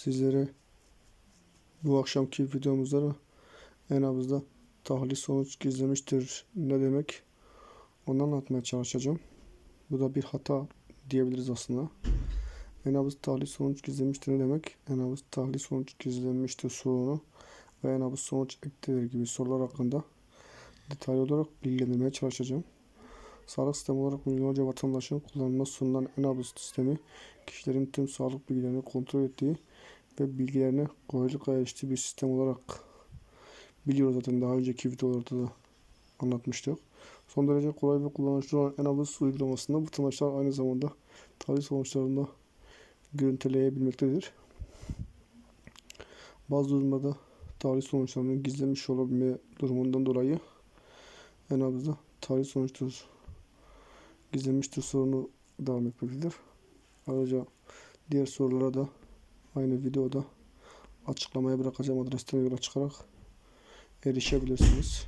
sizlere bu akşamki videomuzda da en azından tahlil sonuç gizlemiştir ne demek onu anlatmaya çalışacağım. Bu da bir hata diyebiliriz aslında. En az tahlil sonuç gizlemiştir ne demek? En az tahlil sonuç gizlenmiştir sorunu ve en az sonuç ektedir gibi sorular hakkında detaylı olarak bilgilendirmeye çalışacağım. Sağlık sistemi olarak milyonlarca vatandaşın kullanılma sunulan en sistemi kişilerin tüm sağlık bilgilerini kontrol ettiği ve bilgilerine kolaylıkla eriştiği bir sistem olarak biliyoruz zaten daha önceki videolarda da anlatmıştık. Son derece kolay ve kullanışlı olan Enabus uygulamasında vatandaşlar aynı zamanda tarih sonuçlarını görüntüleyebilmektedir. Bazı durumlarda tarih sonuçlarını gizlemiş olabilme durumundan dolayı Enabus'da tarih sonuçtur gizlenmiştir sorunu devam etmektedir. Ayrıca diğer sorulara da aynı videoda açıklamaya bırakacağım adresten yola çıkarak erişebilirsiniz.